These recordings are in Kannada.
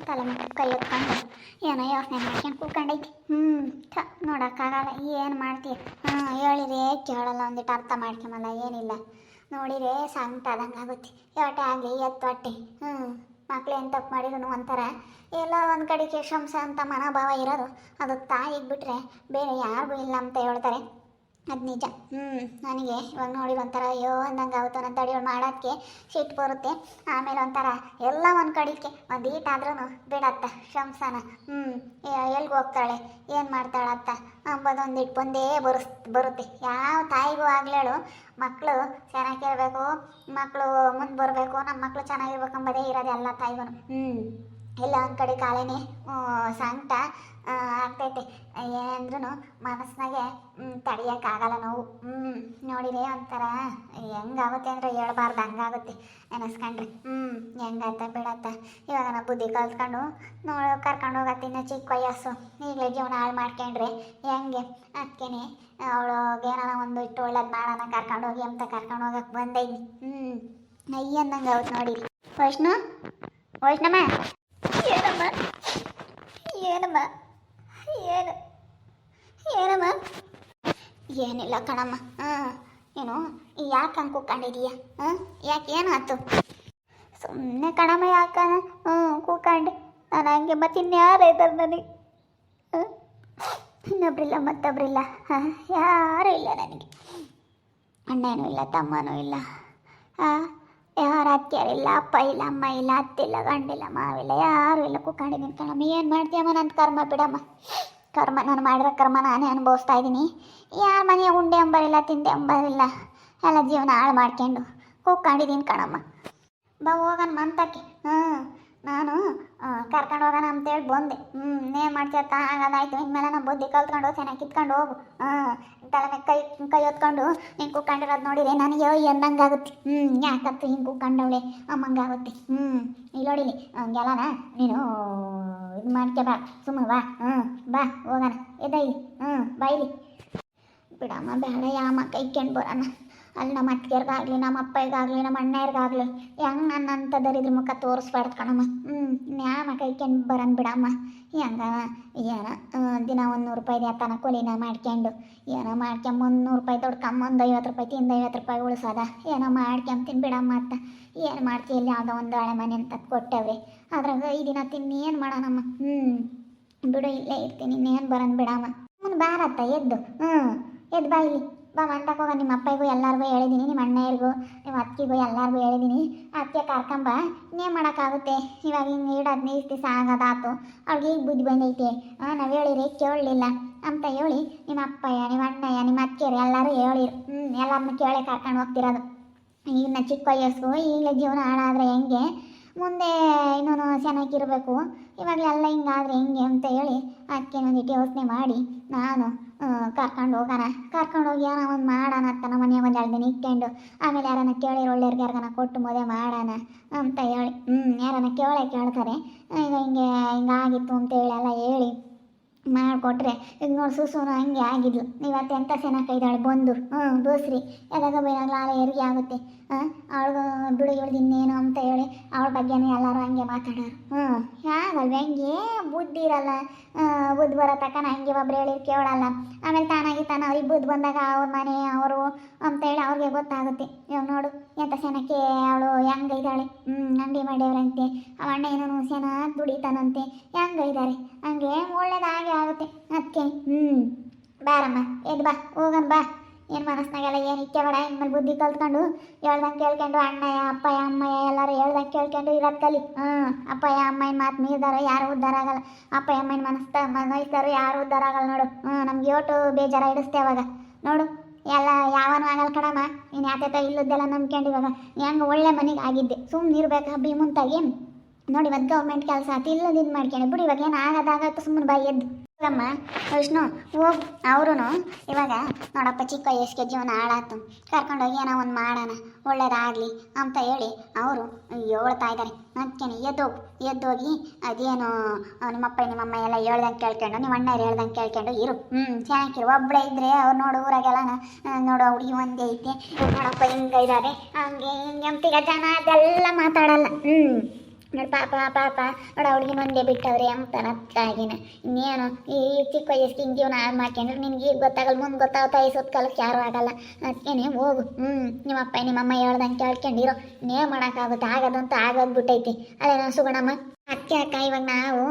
ತಲೆ ಮೇಲೆ ಕೈ ಎತ್ಕೊಂಡು ಏನೋ ಯೋಚನೆ ಮಾಡ್ಕೊಂಡು ಕೂತ್ಕೊಂಡೈತಿ. ಹ್ಞೂ ಥ, ನೋಡೋಕ್ಕಾಗಲ್ಲ. ಏನು ಮಾಡ್ತೀವಿ ಹಾಂ, ಹೇಳಿರೇ, ಕೇಳಲ್ಲ ಒಂದಿಟ್ಟು ಅರ್ಥ ಮಾಡ್ಕೊಂಬಲ್ಲ, ಏನಿಲ್ಲ. ನೋಡಿದ್ರೆ ಸಂಕಟ ಆದಂಗೆ ಆಗುತ್ತೆ. ಯೋಟೆ ಆಗಲಿ ಎತ್ತು ಹೊಟ್ಟೆ ಹ್ಞೂ ಮಕ್ಳು ಏನು ತಪ್ಪು ಮಾಡಿದ್ರು ಒಂಥರ. ಎಲ್ಲ ಒಂದು ಕಡೆ ಶಂಸ ಅಂತ ಮನೋಭಾವ ಇರೋದು. ಅದು ತಾಯಿಗೆ ಬಿಟ್ಟರೆ ಬೇರೆ ಯಾರಿಗೂ ಇಲ್ಲ ಅಂತ ಹೇಳ್ತಾರೆ. ಅದು ನಿಜ. ಹ್ಞೂ ನನಗೆ ಇವಾಗ ನೋಡಿ ಒಂಥರ ಅಯ್ಯೋ ಅಂದಂಗೆ ಆಗುತ್ತೆ ನನ್ನ ತಡಿ ಮಾಡೋಕ್ಕೆ ಸಿಟ್ಟು ಬರುತ್ತೆ. ಆಮೇಲೆ ಒಂಥರ ಎಲ್ಲ ಒಂದು ಕಡಿಕೆ ಒಂದು ಈಟಾದ್ರೂ ಬಿಡತ್ತ ಶಂಸನ. ಹ್ಞೂ ಎಲ್ಲಿಗೆ ಹೋಗ್ತಾಳೆ? ಏನು ಮಾಡ್ತಾಳತ್ತ ಅಂಬೋದೊಂದು ಇಟ್ಟು ಬಂದೇ ಬರುಸ್ ಬರುತ್ತೆ. ಯಾವ ತಾಯಿಗೂ ಆಗ್ಲೇಳು ಮಕ್ಕಳು ಚೆನ್ನಾಗಿರ್ಬೇಕು ಮಕ್ಕಳು ಮುಂದೆ ಬರಬೇಕು ನಮ್ಮ ಮಕ್ಕಳು ಚೆನ್ನಾಗಿರ್ಬೇಕು ಅಂಬೋದೇ ಇರೋದು ಎಲ್ಲ ತಾಯಿಗೂ ಹ್ಞೂ ಎಲ್ಲ ಒಂದು ಕಡೆ ಕಾಲೇನೆ. ಸಂಕಟ ಆಗ್ತೈತೆ. ಏನಂದ್ರೂ ಮನಸ್ಸಿನಾಗೆ ತಡಿಯೋಕ್ಕಾಗಲ್ಲ ನಾವು. ಹ್ಞೂ ನೋಡಿರಿ ಒಂಥರ. ಹೆಂಗಾಗುತ್ತೆ ಅಂದ್ರೆ ಹೇಳ್ಬಾರ್ದು, ಹಂಗಾಗುತ್ತೆ ನೆನೆಸ್ಕೊಂಡ್ರೆ. ಹ್ಞೂ ಹೆಂಗತ್ತ ಬಿಡತ್ತ. ಇವಾಗ ನಾವು ಬುದ್ಧಿ ಕಲ್ತ್ಕೊಂಡು ನೋಡಿ, ಕರ್ಕೊಂಡು ಹೋಗತ್ತಿನ ಚಿಕ್ಕ ವಯಸ್ಸು. ಈಗಲೇ ಜೀವನ ಹಾಳು ಮಾಡ್ಕೊಂಡ್ರೆ ಹೆಂಗೆ? ಅದಕ್ಕೇನೆ ಅವಳು ಏನಾರ ಒಂದು ಇಟ್ಟು ಒಳ್ಳೇದು ಮಾಡೋಣ, ಕರ್ಕೊಂಡು ಹೋಗಿ ಅಂತ ಕರ್ಕೊಂಡು ಹೋಗಕ್ಕೆ ಬಂದೈನಿ ಹ್ಞೂ ಅಂದಂಗೆ ಆಗುತ್ತೆ ನೋಡಿರಿ. ವೈಷ್ಣು? ವೈಷ್ಣಮ್ಮ? ಏನಮ್ಮ? ಏನಮ್ಮ? ಏನು? ಏನಮ್ಮ? ಏನಿಲ್ಲ ಕಣಮ್ಮ. ಹಾಂ ಏನು ಯಾಕೆ ಹಂಗೆ ಕೂತ್ಕೊಂಡಿದೀಯ ಹಾಂ ಯಾಕೆ ಏನಾಯ್ತು ಸುಮ್ಮನೆ ಕಣಮ್ಮ ಯಾಕ? ಹ್ಞೂ ಕೂಕಂಡೆ. ನಾನು ಹಂಗೆ ಮತ್ತೆ ಇನ್ಯಾರು ಇದ್ದಾರೆ ನನಗೆ? ಇನ್ನೊಬ್ರಿಲ್ಲ, ಮತ್ತೊಬ್ರಿಲ್ಲ. ಹಾಂ ಯಾರೂ ಇಲ್ಲ ನನಗೆ. ಅಣ್ಣನೂ ಇಲ್ಲ, ತಮ್ಮನೂ ಇಲ್ಲ. ಹಾಂ ಯಾರು ಅತ್ತಿಯರಿಲ್ಲ ಅಪ್ಪ ಇಲ್ಲ, ಅಮ್ಮ ಇಲ್ಲ ಅತ್ತಿಲ್ಲ ಗಂಡಿಲ್ಲ ಮಾವಿಲ್ಲ ಯಾರು ಇಲ್ಲ ಕೂತ್ಕೊಂಡಿದ್ದೀನಿ ಕಣಮ್ಮ ಏನು ಮಾಡ್ತೀಯಮ್ಮ ನನ್ನ ಕರ್ಮ ಬಿಡಮ್ಮ. ಕರ್ಮ ನಾನು ಮಾಡಿರೋ ಕರ್ಮ ನಾನೇ ಅನುಭವಿಸ್ತಾ ಇದ್ದೀನಿ. ಯಾರ ಮನೆಯ ಉಂಡೆ ಅಂಬರಿಲ್ಲ, ತಿಂದೆ ಅಂಬರಿಲ್ಲ, ಎಲ್ಲ ಜೀವನ ಹಾಳು ಮಾಡ್ಕೊಂಡು ಕೂತ್ಕೊಂಡಿದ್ದೀನಿ ಕಣಮ್ಮ. ಬಾ ಹೋಗಣ ಮಂತಕ್ಕೆ. ಹ್ಞೂ ನಾನು ಕರ್ಕೊಂಡು ಹೋಗೋಣ ಅಂತೇಳಿ ಬಂದೆ. ಹ್ಞೂ ಏನು ಮಾಡ್ತೀಯತ್ತ ಹಾಗಾದಾಯ್ತು. ಇನ್ಮೇಲೆ ನಮ್ಮ ಬುದ್ಧಿ ಕಲ್ತ್ಕೊಂಡು ಚೆನ್ನಾಗಿ ಕಿತ್ಕೊಂಡು ಹೋಗು. ಹಾಂ ತಲೆ ಮೇಲೆ ಕೈ ಕೈ ಹೊತ್ಕೊಂಡು ಹಿಂಗೆ ಕೂತ್ಕೊಂಡಿರೋದು ನೋಡಿರಿ ನನಗೆ ಎಂದಂಗಾಗುತ್ತೆ ಹ್ಞೂ ಯಾಕತ್ತು ಹಿಂಗೆ ಕೂತ್ಕೊಂಡವಳೆ? ಅಮ್ಮಂಗಾಗುತ್ತೆ ಹ್ಞೂ ಇಲ್ಲಿ ನೋಡಿಲಿ, ಹಂಗೆಲ್ಲನ? ನೀನು ಇದು ಮಾಡ್ಕೆ ಬಾ ಸುಮ್ಮನೆ ಬಾ. ಹ್ಞೂ ಬಾ, ಹೋಗೋಣ. ಎದೈಲಿ ಹ್ಞೂ ಬೈಲಿ ಬಿಡಮ್ಮ, ಬೇಡ, ಯಾಮ ಕೈಕೊಂಡು ಬರೋಣ. ಅಲ್ಲಿ ನಮ್ಮ ಅತ್ತಿಗೆರ್ಗಾಗಲಿ, ನಮ್ಮ ಅಪ್ಪಗಾಗಲಿ ನಮ್ಮ ಅಣ್ಣರ್ಗಾಗಲಿ ಹೆಂಗೆ ನನ್ನ ಅಂತ ದರಿದ್ರ ಮುಖ ತೋರಿಸ್ಬಾರ್ದು ಕಣಮ್ಮ. ಹ್ಞೂ ನ್ಯಾಮ ಕೈಕೊಂಡು ಬರನ್ ಬಿಡಮ್ಮ. ಹೆಂಗ, ಏನ ದಿನ ಒಂದು ನೂರು ರೂಪಾಯಿ ತನ ಕೂಲಿನ ಮಾಡ್ಕೊಂಡು ಏನೋ ಮಾಡ್ಕೊಂಡ್ ಮುನ್ನೂರು ರೂಪಾಯಿ ದುಡ್ಕೊಂಬ ಒಂದು ಐವತ್ತು ರೂಪಾಯಿ, ತಿಂದು ಐವತ್ತು ರೂಪಾಯಿ ಉಳಿಸೋದ. ಏನೋ ಮಾಡ್ಕೊಂತೀನಿ ಬಿಡಮ್ಮ ಅಂತ ಏನು ಮಾಡ್ತೀವಿ ಇಲ್ಲಿ ಯಾವುದೋ ಒಂದು ಹಳೆ ಮನೆ ಅಂತ ಕೊಟ್ಟವ್ರಿ. ಅದ್ರಾಗ ಈ ದಿನ ತಿನ್ನಿ ಏನು ಮಾಡೋಣಮ್ಮ? ಹ್ಞೂ ಬಿಡು ಇಲ್ಲೇ ಇರ್ತೀನಿ, ಇನ್ನೇನು ಬರೋಣ ಬಿಡಮ್ಮ. ಮುಂದೆ ಬಾರತ್ತ ಎದ್ದು. ಹ್ಞೂ ಎದ್ದು ಬಾ ಇಲ್ಲಿ. ಬಾ ಮಂಟಕ್ಕೆ ಹೋಗ. ನಿಮ್ಮ ಅಪ್ಪಗೂ ಎಲ್ಲರಿಗೂ ಹೇಳಿದ್ದೀನಿ ನಿಮ್ಮ ಅಣ್ಣಯ್ಯರಿಗೂ, ನಿಮ್ಮ ಅತ್ತಿಗೂ ಎಲ್ಲರಿಗೂ ಹೇಳಿದ್ದೀನಿ ಅತ್ತಿಗೆ ಕರ್ಕೊಂಬ ಇನ್ನೇನು ಮಾಡೋಕ್ಕಾಗುತ್ತೆ? ಇವಾಗ ಹಿಂಗೆ ಇಡು ಹದಿನೈದು ದಿವಸ ಆಗೋದಾತು. ಅವ್ಳಿಗೆ ಈಗ ಬುದ್ಧಿ ಬಂದೈತೆ. ನಾವು ಹೇಳಿರಿ, ಕೇಳಲಿಲ್ಲ. ಅಂತ ಹೇಳಿ ನಿಮ್ಮ ಅಪ್ಪಯ್ಯ, ನಿಮ್ಮ ಅಣ್ಣಯ್ಯ, ನಿಮ್ಮ ಅತ್ತಿಯರು ಎಲ್ಲರೂ ಹೇಳಿರು. ಹ್ಞೂ ಎಲ್ಲರನ್ನ ಕೇಳಿ ಕರ್ಕೊಂಡು ಹೋಗ್ತಿರೋದು. ಇನ್ನು ಚಿಕ್ಕ ವಯಸ್ಸು, ಈಗಲೇ ಜೀವನ ಹಾಳಾದರೆ ಹೆಂಗೆ? ಮುಂದೆ ಇನ್ನೂ ಚೆನ್ನಾಗಿರಬೇಕು ಇವಾಗಲೆಲ್ಲ ಹಿಂಗಾದ್ರೆ ಹೆಂಗೆ ಅಂತ ಹೇಳಿ ಅದಕ್ಕೆ ಒಂದಿಟ್ಟು ಯೋಚನೆ ಮಾಡಿ ನಾನು ಕರ್ಕೊಂಡು ಹೋಗೋಣ. ಕರ್ಕೊಂಡು ಹೋಗಿ ಏನೋ ಒಂದು ಮಾಡೋಣ ಅಂತ ನಮ್ಮ ಮನೆ ಒಂದು ಎರಡು ದಿನ ಇಟ್ಕೊಂಡು. ಆಮೇಲೆ ಯಾರನ್ನ ಕೇಳಿರೋ ಒಳ್ಳೆಯವ್ರಿಗೆ ಯಾರಿಗಾನ ಕೊಟ್ಟು ಮದುವೆ ಮಾಡೋಣ ಅಂತ ಹೇಳಿ. ಹ್ಞೂ ಯಾರನ್ನ ಕೇಳೇ ಕೇಳ್ತಾರೆ. ಈಗ ಹಿಂಗೆ ಹಿಂಗಾಗಿತ್ತು ಅಂತೇಳಿ ಎಲ್ಲ ಹೇಳಿ. ಮಾಡಿಕೊಟ್ರೆ ಈಗ ನೋಡಿ ಸುಸೂರು ಹಂಗೆ ಆಗಿದ್ಲು. ಇವತ್ತು ಎಂಥ ಕೈದಾಳು? ಬಂದು. ಹ್ಞೂ ದೋಸ್ರಿ. ಎದಾಗ ಬೇನಾಗಲ ಹೆರಿಗೆ ಆಗುತ್ತೆ. ಹಾಂ ಅವಳು ಬಿಡು ಇವಳ್ದು ಇನ್ನೇನು ಅಂತ ಹೇಳಿ ಅವಳ ಬಗ್ಗೆನೇ ಎಲ್ಲರೂ ಹಂಗೆ ಮಾತಾಡೋರು. ಹ್ಞೂ ಆಗಲ್ವ ಹೆಂಗೆ ಬುದ್ಧಿ ಇರಲ್ಲ. ಬುದ್ಧಿ ಬರೋ ತಕ್ಕನ ಹಂಗೆ ಒಬ್ರು ಹೇಳಿ ಕೇಳಲ್ಲ. ಆಮೇಲೆ ತಾನಾಗಿ ತಾನು ಅವ್ರಿಗೆ ಬುದ್ಧಿ ಬಂದಾಗ ಅವ್ರ ಮನೆ, ಅವರು ಅಂತ ಹೇಳಿ ಅವ್ರಿಗೆ ಗೊತ್ತಾಗುತ್ತೆ. ಇವಾಗ ನೋಡು. ಎಂಥ ಚೆನ್ನಾಗಿ ಅವಳು, ಹೆಂಗ ಇದ್ದಾಳೆ? ಹ್ಞೂ ಅಂಗಡಿ ಮಾಡ್ಯವ್ರಂತೆ. ಅವ ಅಣ್ಣ ಏನೋ ಸೇನ ದುಡಿತಾನಂತೆ. ಹೆಂಗ ಇದ್ದಾರೆ ಹಂಗೆ ಒಳ್ಳೇದಾಗೆ ಆಗುತ್ತೆ. ಅದಕ್ಕೆ ಹ್ಞೂ ಬಾರಮ್ಮ, ಎದ್ ಬಾ ಹೋಗಮ್ಮ ಬಾ. ಏನು ಮನಸ್ನಾಗೆಲ್ಲ ಏನು ಇಕ್ಕೆ ಬೇಡ, ಇನ್ಮೇಲೆ ಬುದ್ಧಿ ಕಲ್ತ್ಕೊಂಡು ಹೇಳ್ದಂಗೆ ಕೇಳ್ಕೊಂಡು ಅಣ್ಣಯ್ಯ ಅಪ್ಪಯ್ಯ, ಅಮ್ಮಯ್ಯ ಎಲ್ಲರೂ ಹೇಳ್ದಂಗೆ ಕೇಳ್ಕೊಂಡು ಇರೋದು ಕಲಿ. ಹ್ಞೂ ಅಪ್ಪಯ್ಯ ಅಮ್ಮಯ್ಯನ ಮಾತು ಮೀರ್ದಾರ, ಯಾರು ಉದ್ಧಾರ ಆಗಲ್ಲ. ಅಪ್ಪಯ್ಯ, ಅಮ್ಮಯ್ಯನ ಮನಸ್ತ ಮನಸ್ತಾರು ಯಾರು ಉದ್ಧಾರ ಆಗಲ್ಲ ನೋಡು. ಹ್ಞೂ ನಮ್ಗೆ ಯೋಟು ಬೇಜಾರ ಇಡಿಸ್ತೇವಾಗ ನೋಡು ಎಲ್ಲ ಯಾವನು ಆಗಲ್ಲ ಕಡಮ್ಮ ನೀನು ಯಾಕೆ ಇಲ್ಲದ್ದೆಲ್ಲ ನಂಬ್ಕೊಂಡು ಇವಾಗ? ಹೆಂಗೆ ಒಳ್ಳೆ ಮನೆಗೆ ಆಗಿದ್ದೆ. ಸುಮ್ಮನೆ ಇರ್ಬೇಕು ಹಬ್ಬಿ ಮುಂತಾಗಿ ನೋಡಿ ಇವತ್ತು ಗೌರ್ಮೆಂಟ್ ಕೆಲಸ ಆತು ಇಲ್ಲದ ಇದು ಮಾಡ್ಕೊಂಡು. ಬಿಡು, ಇವಾಗ ಏನು ಆಗದಾಗತ್ತೆ ಸುಮ್ಮನೆ ಬಾಯಿ ಎದ್ದು. ಹೋಗಮ್ಮ ವಿಷ್ಣು, ಹೋಗು ಅವರು ಇವಾಗ ನೋಡಪ್ಪ, ಚಿಕ್ಕ ವಯಸ್ಸಿಗೆ ಜೀವನ ಹಾಳಾತು. ಕರ್ಕೊಂಡೋಗಿ ಏನೋ ಒಂದು ಮಾಡೋಣ, ಒಳ್ಳೇದಾಗಲಿ ಅಂತ ಹೇಳಿ ಅವರು ಹೇಳ್ತಾ ಇದ್ದಾರೆ ಅದಕ್ಕೇನೆ ಎದ್ದೋಗು ಎದ್ದೋಗಿ ಅದೇನು ನಿಮ್ಮಪ್ಪ, ನಿಮ್ಮಮ್ಮ ಎಲ್ಲ ಹೇಳ್ದಂಗೆ ಕೇಳ್ಕೊಂಡು ನಿಮ್ಮ ಅಣ್ಣ ಹೇಳ್ದಂಗೆ ಕೇಳ್ಕೊಂಡು ಇರು. ಹ್ಞೂ ಚೆನ್ನಾಗಿರು. ಒಬ್ಬಳೇ ಇದ್ದರೆ ಅವ್ರು ನೋಡು ಊರಾಗೆಲ್ಲ ನೋಡು ಹುಡುಗಿ ಒಂದೇ ಐತೆ ನೋಡಪ್ಪ, ಹಿಂಗೆ ಇದ್ದಾರೆ ಹಂಗೆ ಹಿಂಗೆ ಅಂತೀಗ ಜನ ಅದೆಲ್ಲ ಮಾತಾಡಲ್ಲ. ಹ್ಞೂ ನೋಡಿ ಪಾಪ ಪಾಪ ನೋಡಿ, ಅವಳಿಗೆ ಒಂದೇ ಬಿಟ್ಟವ್ರೆ ಅಂತ ಅತ್ತಾಗಿನ ಇನ್ನೇನು, ಈ ಚಿಕ್ಕ ವಯಸ್ಸಿಗೆ ಹಿಂಗೆ ಜೀವನ ಹಾಳು ಮಾಡ್ಕೊಂಡ್ರೆ ನಿನ್ಗೆ ಈಗ ಗೊತ್ತಾಗಲ್ಲ, ಮುಂದೆ ಗೊತ್ತಾಗ್ತಾ ಈ ಸುತ್ತ ಕಾಲಕ್ಕೆ ಯಾರು ಆಗಲ್ಲ. ಅದಕ್ಕೇನೆ ಹೋಗು ಹ್ಞೂ ನಿಮ್ಮ ಅಪ್ಪ, ನಿಮ್ಮಮ್ಮ ಹೇಳ್ದಂಗೆ ಕೇಳ್ಕೊಂಡಿರೋ. ಇನ್ನೇನು ಮಾಡೋಕ್ಕಾಗುತ್ತೆ? ಆಗದಂತ ಆಗೋಗ್ಬಿಟ್ಟೈತಿ ಅದೇ ನಾನು ಸುಗುಣಮ್ಮ. ಅದಕ್ಕೆ ಅಕ್ಕ, ಇವಾಗ ನಾವು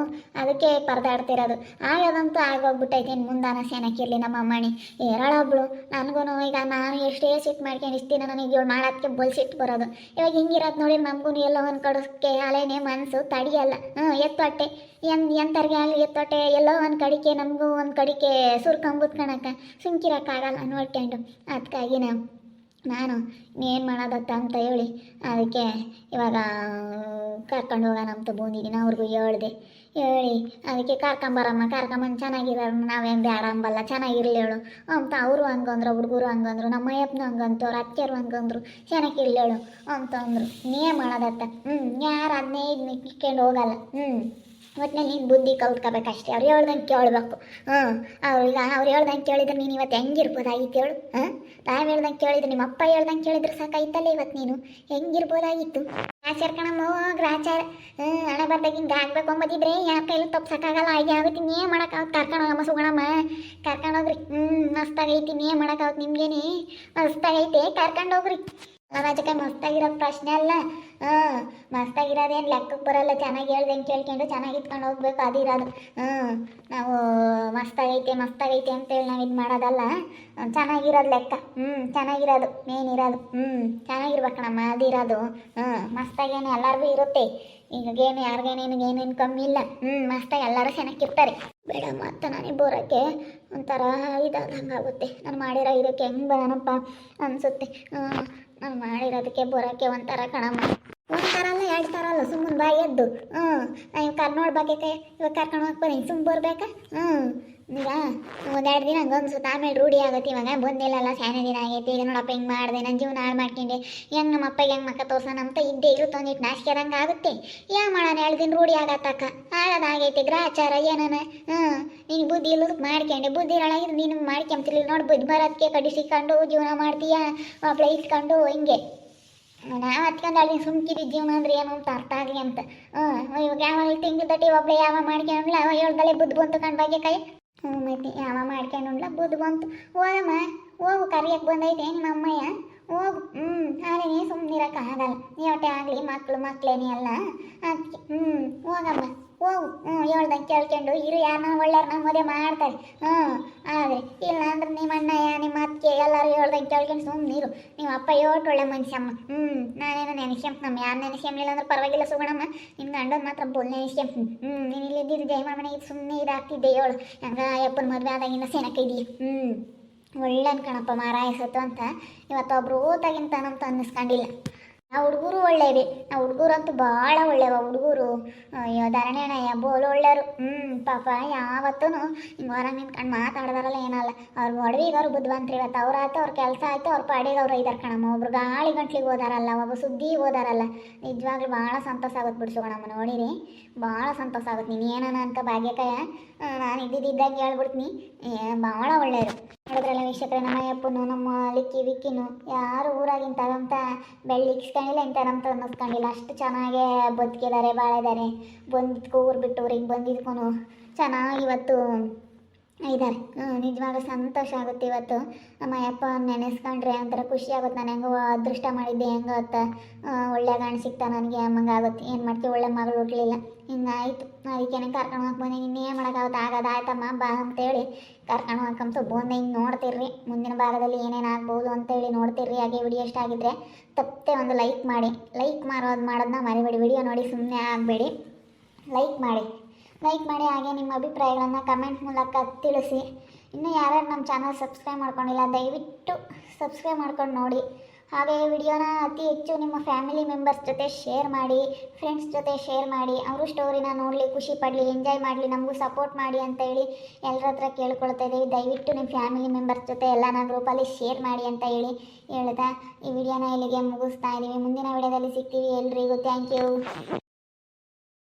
ಅದಕ್ಕೆ ಪರದಾಡ್ತಿರೋದು. ಆಗೋದಂತೂ ಆಗೋಗ್ಬಿಟ್ಟೈತೆ. ಇನ್ನು ಮುಂದಾನ ಸೇನಕ್ಕಿರಲಿ ನಮ್ಮ ಅಮ್ಮಣಿ. ಏರಾಳೊಬ್ಳು ನನಗೂ ಈಗ ನಾನು ಎಷ್ಟೇ ಸಿಟ್ಟು ಮಾಡ್ಕೊಂಡು ಇಷ್ಟಿನ ನನಗೆ ಇವಳು ಮಾಡೋದಕ್ಕೆ ಬಲ್ ಸಿಟ್ಟು ಬರೋದು. ಇವಾಗ ಹಿಂಗಿರೋದು ನೋಡಿ ನಮಗೂ ಎಲ್ಲ ಒಂದು ಕಡಕ್ಕೆ ಅಲೆನೇ ಮನಸ್ಸು ತಡಿಯಲ್ಲ. ಹ್ಞೂ ಎತ್ತೊಟ್ಟೆ ಎನ್, ಎಂತರ್ಗೆ ಅಲ್ಲಿ ಎತ್ತೊಟ್ಟೆ ಎಲ್ಲೋ ಒಂದು ಕಡಿಕೆ ನಮಗೂ ಒಂದು ಕಡಿಕೆ ಸುರ್ಕೊಂಬುತ್ಕೊಳಕ್ಕೆ ಸುಮ್ಕಿರೋಕ್ಕಾಗಲ್ಲ ನೋಡ್ಕೊಂಡು. ಅದಕ್ಕಾಗಿ ನಾವು ನಾನು ಏನು ಮಾಡೋದತ್ತ ಅಂತ ಹೇಳಿ ಅದಕ್ಕೆ ಇವಾಗ ಕರ್ಕೊಂಡು ಹೋಗೋಣ ಅಂತ ಬಂದಿದ್ದೀನಿ. ಅವ್ರಿಗೂ ಹೇಳಿದೆ. ಹೇಳಿ ಅದಕ್ಕೆ ಕರ್ಕೊಂಬರಮ್ಮ, ಕರ್ಕೊಂಬಂದು ಚೆನ್ನಾಗಿರೋರು, ನಾವೇನು ಬೇಡ ಅಂಬಲ್ಲ, ಚೆನ್ನಾಗಿರ್ಲಿ ಹೇಳು. ಅಂತ ಅವರು ಹಂಗಂದ್ರು, ಹುಡುಗರು ಹಂಗಂದ್ರು ನಮ್ಮ ಅಯ್ಯಪ್ಪನ ಹಂಗಂತು ಅವ್ರ ಅತ್ತೆಯರು ಹಂಗಂದ್ರು, ಚೆನ್ನಾಗಿರ್ಲಿ ಹೇಳು ಅಂತಂದ್ರು ನೀ ಮಾಡೋದತ್ತ? ಹ್ಞೂ ಯಾರು ಅದನ್ನೇ ಇಟ್ಕೊಂಡು ಹೋಗಲ್ಲ. ಹ್ಞೂ ಒಟ್ಟಿನಲ್ಲಿ ನೀನು ಬುದ್ಧಿ ಕಲ್ತ್ಕೋಬೇಕಷ್ಟೇ. ಅವ್ರು ಹೇಳ್ದಂಗೆ ಕೇಳಬೇಕು. ಹ್ಞೂ. ಅವ್ರಿಗೆ ಅವ್ರು ಹೇಳ್ದಂಗೆ ಕೇಳಿದ್ರೆ ನೀನು ಇವತ್ತು ಹೆಂಗಿರ್ಬೋದಾಗಿತ್ತು ಹೇಳು, ಹಾಂ? ತಾವು ಹೇಳ್ದಂಗೆ ಕೇಳಿದ್ರೆ ನಿಮ್ಮ ಅಪ್ಪ ಹೇಳ್ದಂಗೆ ಕೇಳಿದ್ರೆ ಸಾಕಾಯ್ತಲ್ಲ ಇವತ್ತು ನೀನು? ಹೆಂಗಿರ್ಬೋದಾಗಿತ್ತು ಆಚಾರ ಕಣಮ್ಮ, ಗ್ರಾಚಾರ. ಹ್ಞೂ, ಹಣ ಬರ್ದಾಗ ಹಿಂಗೆ ಆಗ್ಬೇಕು ಅಂಬದಿದ್ರೆ ಯಾರ ಕೈಲೂ ತಪ್ಸಕ್ಕಾಗಲ್ಲ ಹಾಗೆ ಆಗುತ್ತೆ ಇನ್ನೇನು ಮಾಡೋಕ್ಕಾಗುತ್ತೆ ಕರ್ಕೊಂಡು ಹೋಗಮ್ಮ ಸುಗಣಮ್ಮ. ಕರ್ಕೊಂಡು ಹೋಗ್ರಿ. ಹ್ಞೂ, ಮಸ್ತಾಗೈತಿ ಇನ್ನೇನು ಮಾಡೋಕ್ಕಾಗುತ್ತೆ ನಿಮ್ಗೇನೆ. ಮಸ್ತಾಗೈತೆ, ಕರ್ಕೊಂಡು ಹೋಗ್ರಿ ರಾಜಕ ಮಸ್ತಾಗಿರೋ ಪ್ರಶ್ನೆ ಅಲ್ಲ. ಹಾಂ, ಮಸ್ತಾಗಿರೋದೇನು ಲೆಕ್ಕಕ್ಕೆ ಬರಲ್ಲ. ಚೆನ್ನಾಗಿ ಹೇಳ್ದಂಗೆ ಕೇಳ್ಕೊಂಡು ಚೆನ್ನಾಗಿ ಇಟ್ಕೊಂಡು ಹೋಗ್ಬೇಕು ಅದಿರೋದು ಹ್ಞೂ ನಾವು ಮಸ್ತಾಗೈತೆ ಮಸ್ತಾಗೈತೆ ಅಂತೇಳಿ ನಾವು ಇದು ಮಾಡೋದಲ್ಲ. ಚೆನ್ನಾಗಿರೋದು ಲೆಕ್ಕ. ಹ್ಞೂ ಚೆನ್ನಾಗಿರೋದು ಮೇನ್ ಇರೋದು. ಹ್ಞೂ ಚೆನ್ನಾಗಿರ್ಬೇಕು ನಮ್ಮ ಅದಿರೋದು ಹ್ಞೂ ಮಸ್ತಾಗೇನು ಎಲ್ಲರಿಗೂ ಇರುತ್ತೆ. ಈಗ ಏನು ಯಾರಿಗೇನೇನು ಏನೇನು ಕಮ್ಮಿ ಇಲ್ಲ. ಹ್ಞೂ ಮಸ್ತಾಗಿ ಎಲ್ಲರೂ ಚೆನ್ನಾಗಿರ್ತಾರೆ ಬೇಡ ಮತ್ತೆ ನನಗೆ ಬರೋಕ್ಕೆ ಒಂಥರ ಇದಾದಂಗೆ ಆಗುತ್ತೆ ನಾನು ಮಾಡಿರೋ ಇದಕ್ಕೆ ಹೆಂಗೆ ಬರೋಣಪ್ಪ ಅನಿಸುತ್ತೆ. ನಾನು ಮಾಡಿರೋದಕ್ಕೆ ಬರೋಕ್ಕೆ ಒಂಥರ ಕಣಮ್ಮ. ಒಂಥರ ಅಲ್ಲ ಎರಡು ಥರ ಅಲ್ಲ ಸುಮ್ಮನೆ ಬಾಯಿ ಎದ್ದು. ಹ್ಞೂ ನಾನು ಕರ್ ನೋಡ್ಬೇಕೆ ಇವಾಗ ಕರ್ಕೊಂಡು ಹೋಗಿ ಸುಮ್ಮನೆ ಸುಮ್ಮ ಬರ್ಬೇಕಾ? ಹ್ಞೂ ಈಗ ಒಂದೆರಡು ದಿನ ಹಂಗೆ ಅನ್ಸುತ್ತೆ ಆಮೇಲೆ ರೂಢಿ ಆಗುತ್ತೆ ಇವಾಗ. ಬಂದಿಲ್ಲಲ್ಲ, ಸ್ಯಾನೆ ದಿನ ಆಗೈತಿ ಈಗ ನೋಡಪ್ಪ ಹಿಂಗೆ ಮಾಡಿದೆ ನನ್ನ ಜೀವನ ಹಾಳು ಮಾಡ್ಕೊಂಡೆ. ಹೆಂಗೆ ನಮ್ಮ ಅಪ್ಪಗೆ ಹೆಂಗೆ ಮಕ್ಕ ತೋರ್ಸೋಣ ಅಂತ ಇದ್ದೇ ಇರುತ್ತೆ ಒಂದಿಟ್ಟು ನಾಚಿಕೆದಂಗೆ ಆಗುತ್ತೆ. ಯಾ ಮಾಡೋಣ, ಎರಡು ದಿನ ರೂಢಿ ಆಗತ್ತಕ್ಕ ಆಗದಾಗೈತಿ ಗ್ರಾಚಾರ ಏನನ? ಹ್ಞೂ ನೀನು ಬುದ್ಧಿ ಇಲ್ಲದಕ್ಕೆ ಮಾಡ್ಕೊಂಡೆ. ಬುದ್ಧಿ ಇರೊಳಗಿದ್ರೆ ನೀನು ಮಾಡ್ಕೊಂತಿರ್ಲಿಲ್ಲ ನೋಡಿ, ಬುದ್ಧಿ ಬರೋದಕ್ಕೆ ಕಡಿಸಿಕೊಂಡು ಜೀವನ ಮಾಡ್ತೀಯ? ಒಬ್ಳೆ ಇಸ್ಕೊಂಡು ಹಿಂಗೆ. ನಾವು ಹತ್ಕೊಂಡು ಅಲ್ಲಿ ಸುಮ್ಕಿರಿ ಜೀವನ ಅಂದ್ರೆ ಏನು ಅಂತ ಅರ್ಥ ಆಗಲಿ ಅಂತ. ಹ್ಞೂ ಇವಾಗ ಯಾವ ತಿಂಗಳು ತಟ್ಟಿ ಒಬ್ಬಳೆ ಯಾವ ಮಾಡ್ಕೊಂಡ್ಲ ಅವ ಹೇಳ್ದಲೆ ಬುದ್ಧಿ ಬಂತು ಕಣ್ ಬಗ್ಗೆ ಕೈ. ಹ್ಞೂ ಮತ್ತೆ ಯಾವ ಮಾಡ್ಕೊಂಡ್ಲ ಬುದ್ಧ ಬಂತು. ಹೋಗಮ್ಮ, ಹೋಗು ಕರಿಯಕ್ಕೆ ಬಂದೈತೆ ನಿಮ್ಮ ಅಮ್ಮಯ್ಯ. ಹೋಗು. ಹ್ಞೂ ಆದರೆ ನೀ ಸುಮ್ಮನಿರಕ್ಕೆ ನೀ ಒಟ್ಟೆ ಆಗಲಿ ಮಕ್ಕಳು ಮಕ್ಕಳೇನೇ ಅಲ್ಲ. ಅದಕ್ಕೆ ಹ್ಞೂ ಹೋಗಮ್ಮ. ಹೋಗು ಹ್ಞೂ ಹೇಳ್ದಂಗೆ ಕೇಳ್ಕೊಂಡು ಇರು ಯಾರನ್ನ ಒಳ್ಳೆಯವ್ರನ್ನ ಮದುವೆ ಮಾಡ್ತಾರೆ. ಹ್ಞೂ ಆದರೆ ಇಲ್ಲ ಅಂದ್ರೆ ನಿಮ್ಮ ಅಣ್ಣಯ್ಯ, ನಿಮ್ಮ ಅತ್ತಿಗೆ ಎಲ್ಲರೂ ಹೇಳ್ದಂಗೆ ಕೇಳ್ಕೊಂಡು ಸುಮ್ಮನಿರು ನಿಮ್ಮ ಅಪ್ಪ ಏಟು ಒಳ್ಳೆ ಮನುಷ್ಯಮ್ಮ? ಹ್ಞೂ ನಾನೇನು ನಮ್ಮ ಯಾರು ನೆನೆಸ್ಕೊಂಬಿಲ್ಲ ಅಂದ್ರೆ ಪರವಾಗಿಲ್ಲ ಸುಗಣಮ್ಮ. ನಿಮ್ಮ ಗಂಡನ ಮಾತ್ರ ಬೋಲ್ ನೆನೆಸ್ಕೊಂತ ಹ್ಞೂ ನೀನು ಇಲ್ಲಿ ಇದ್ದಿದ್ದು ಜಯಮ್ಮ ಮನೆಗೆ ಸುಮ್ಮನೆ ಇದಾಗ್ತಿದ್ದೆ ಹೇಳು. ಹಂಗ ಅಪ್ಪನ ಮದುವೆ ಆದಾಗಿಂದ ಸೆನಕೈದಿ ಹ್ಞೂ ಒಳ್ಳೆ ಅನ್ಕಣಪ್ಪ ಮಾರಾಯ ಸತ್ತು ಅಂತ. ಇವತ್ತೊಬ್ರು ನಮ್ಮ ಅನ್ನಿಸ್ಕೊಂಡಿಲ್ಲ. ಆ ಹುಡುಗರು ಒಳ್ಳೇವಿ. ಆ ಹುಡುಗರು ಅಂತೂ ಭಾಳ ಒಳ್ಳೆವ ಹುಡುಗರು. ಅಯ್ಯೋ ಧರಣೆಣಯ್ಯ ಬೋಲು ಒಳ್ಳೆಯವರು. ಹ್ಞೂ ಪಾಪ ಯಾವತ್ತೂ ಹಿಂಗೆ ಹೊರಗೆ ನಿಂತ್ಕೊಂಡು ಮಾತಾಡ್ದಾರಲ್ಲ ಏನಲ್ಲ. ಅವ್ರ ಇದ್ದವ್ರು ಬುದ್ಧಿವಂತ್ರು ಇವತ್ತು. ಅವ್ರು ಆಯ್ತು, ಅವ್ರ ಕೆಲಸ ಆಯ್ತು, ಅವ್ರ ಪಾಡಿಗೆ ಅವ್ರು ಇದಾರೆ ಕಣಮ್ಮ. ಒಬ್ರು ಗಾಳಿ ಗಂಟ್ಲಿಗೆ ಓದಾರಲ್ಲ ಒಬ್ಬ ಸುದ್ದಿ ಓದಾರಲ್ಲ ನಿಜವಾಗ್ಲೂ ಭಾಳ ಸಂತೋಷ ಆಗುತ್ತೆ ಬಿಡಿಸು ಕಣಮ್ಮ ನೋಡಿರಿ. ಭಾಳ ಸಂತೋಷ ಆಗುತ್ತೆ ನೀನು ಏನನ ಅಂತ ಭಾಗ್ಯಕಯ್ಯ ನಾನು ಇದ್ದಿದ್ದಾಗ ಹೇಳ್ಬಿಡ್ತೀನಿ. ಭಾಳ ಒಳ್ಳೆಯರು ಹೇಳಿದ್ರಲ್ಲ ವೀಕ್ಷಕರೇ, ನಮ್ಮ ಅಯ್ಯಪ್ಪನು, ನಮ್ಮ ಲಿಕ್ಕಿ ವಿಕ್ಕಿನು, ಯಾರು ಊರಾಗಿಂತಾರಂತ ಬೆಳ್ಳಿಕ್ಸ್ಕೊಂಡಿಲ್ಲ ಇಂಥರಂತ ಅನ್ನಿಸ್ಕೊಂಡಿಲ್ಲ ಅಷ್ಟು ಚೆನ್ನಾಗೇ ಬದುಕಿದ್ದಾರೆ, ಬಾಳಿದ್ದಾರೆ. ಬಂದಿದ್ಕೂ ಊರು ಬಿಟ್ಟು ಊರಿಗೆ ಬಂದಿದ್ಕೂ ಚೆನ್ನಾಗಿ ಇವತ್ತು ಇದ್ದಾರೆ. ನಿಜವಾಗ್ಲೂ ಸಂತೋಷ ಆಗುತ್ತೆ ಇವತ್ತು. ನಮ್ಮ ಅಪ್ಪ ನೆನೆಸ್ಕೊಂಡ್ರೆ ಒಂಥರ ಖುಷಿ ಆಗುತ್ತೆ. ನಾನು ಹೆಂಗೋ ಅದೃಷ್ಟ ಮಾಡಿದ್ದೆ, ಹೆಂಗೋ ಅತ್ತ. ಒಳ್ಳೆ ಗಾಣ ಸಿಗ್ತಾ ನನಗೆ ಅಮ್ಮಂಗಾಗುತ್ತೆ ಏನು ಮಾಡ್ತೀವಿ ಒಳ್ಳೆ ಮಗಳು ಹುಟ್ಟಲಿಲ್ಲ ಹಿಂಗಾಯಿತು. ಅದಕ್ಕೇನೆ ಕರ್ಕೊಂಡು ಹೋಗಕ್ಕೆ ಬಂದೆ. ಇನ್ನೇನು ಮಾಡೋಕ್ಕಾಗುತ್ತೆ ಆಗೋದು, ಆಯ್ತಮ್ಮ, ಬಾ ಅಂತೇಳಿ ಕರ್ಕೊಂಡು ಹೋಗಕ್ಕಂತೂ ಬಂದೆ. ಹಿಂಗೆ ನೋಡ್ತಿರ್ರಿ, ಮುಂದಿನ ಭಾಗದಲ್ಲಿ ಏನೇನು ಆಗ್ಬೋದು ಅಂತೇಳಿ ನೋಡ್ತಿರ್ರಿ. ಹಾಗೆ ವಿಡಿಯೋ ಇಷ್ಟ ಆಗಿದ್ರೆ ತಪ್ಪದೆ ಒಂದು ಲೈಕ್ ಮಾಡಿ. ಲೈಕ್ ಮಾಡೋದು ಮಾಡೋದನ್ನ ಮರಿಬೇಡಿ. ವಿಡಿಯೋ ನೋಡಿ ಸುಮ್ಮನೆ ಆಗಬೇಡಿ. ಲೈಕ್ ಮಾಡಿ. ಲೈಕ್ ಮಾಡಿ ಹಾಗೆ ನಿಮ್ಮ ಅಭಿಪ್ರಾಯಗಳನ್ನು ಕಮೆಂಟ್ ಮೂಲಕ ತಿಳಿಸಿ. ಇನ್ನೂ ಯಾರ್ಯಾರು ನಮ್ಮ ಚಾನಲ್ ಸಬ್ಸ್ಕ್ರೈಬ್ ಮಾಡ್ಕೊಂಡಿಲ್ಲ, ದಯವಿಟ್ಟು ಸಬ್ಸ್ಕ್ರೈಬ್ ಮಾಡ್ಕೊಂಡು ನೋಡಿ. ಹಾಗೆ ವಿಡಿಯೋನ ಅತಿ ಹೆಚ್ಚು ನಿಮ್ಮ ಫ್ಯಾಮಿಲಿ ಮೆಂಬರ್ಸ್ ಜೊತೆ ಶೇರ್ ಮಾಡಿ ಫ್ರೆಂಡ್ಸ್ ಜೊತೆ ಶೇರ್ ಮಾಡಿ, ಅವರು ಸ್ಟೋರಿನ ನೋಡಲಿ, ಖುಷಿ ಪಡಲಿ ಎಂಜಾಯ್ ಮಾಡಲಿ, ನಮಗೂ ಸಪೋರ್ಟ್ ಮಾಡಿ ಅಂತ ಹೇಳಿ ಎಲ್ಲರ ಹತ್ರ ಕೇಳ್ಕೊಳ್ತಾ ದಯವಿಟ್ಟು ನಿಮ್ಮ ಫ್ಯಾಮಿಲಿ ಮೆಂಬರ್ಸ್ ಜೊತೆ ಎಲ್ಲನ ಗ್ರೂಪಲ್ಲಿ ಶೇರ್ ಮಾಡಿ ಅಂತ ಹೇಳಿ ಹೇಳ್ತಾ ಈ ವಿಡಿಯೋನ ಇಲ್ಲಿಗೆ ಮುಗಿಸ್ತಾ ಇದ್ದೀವಿ ಮುಂದಿನ ವಿಡಿಯೋದಲ್ಲಿ ಸಿಗ್ತೀವಿ ಎಲ್ರಿಗೂ. Thank you